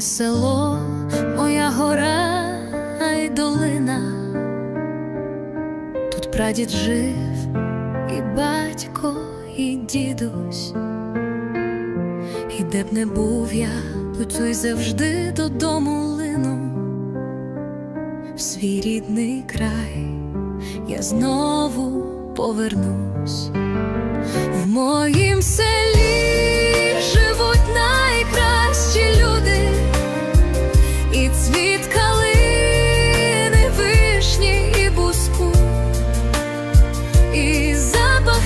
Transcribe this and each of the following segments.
село, моя гора й долина. Тут прадід жив, і батько, і дідусь. І де б не був я, тут й завжди додому лину. В свій рідний край я знову повернусь. В моїм селі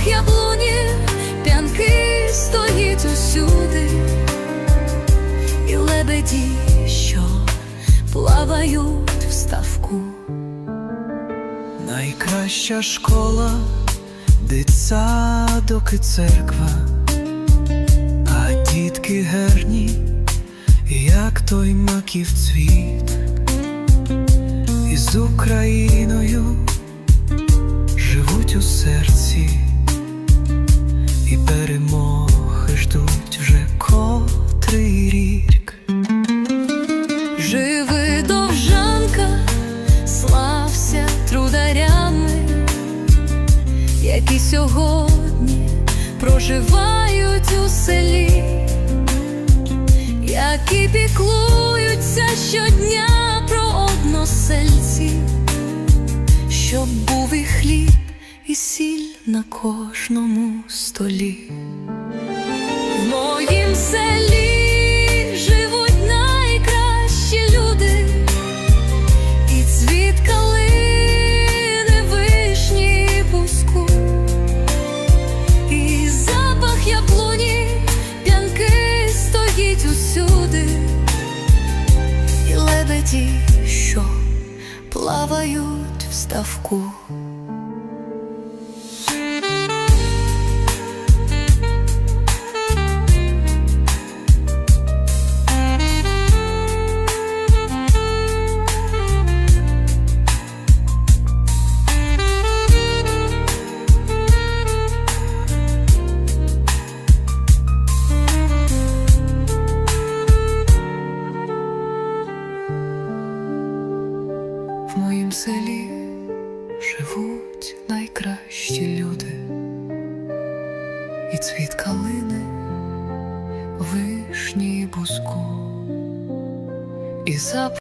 запах яблуні, п'янки стоїть усюди, і лебеді, що плавають в ставку. Найкраща школа, дитсадок і церква, а дітки гарні, як той маків цвіт, і з Україною які сьогодні проживають у селі, які піклуються щодня про односельців, щоб був і хліб, і сіль на кожному столі. В моїм селі лебеді, що плавають в ставку. В моїм селі живуть найкращі люди, і цвіт калини, вишні і буску, і запах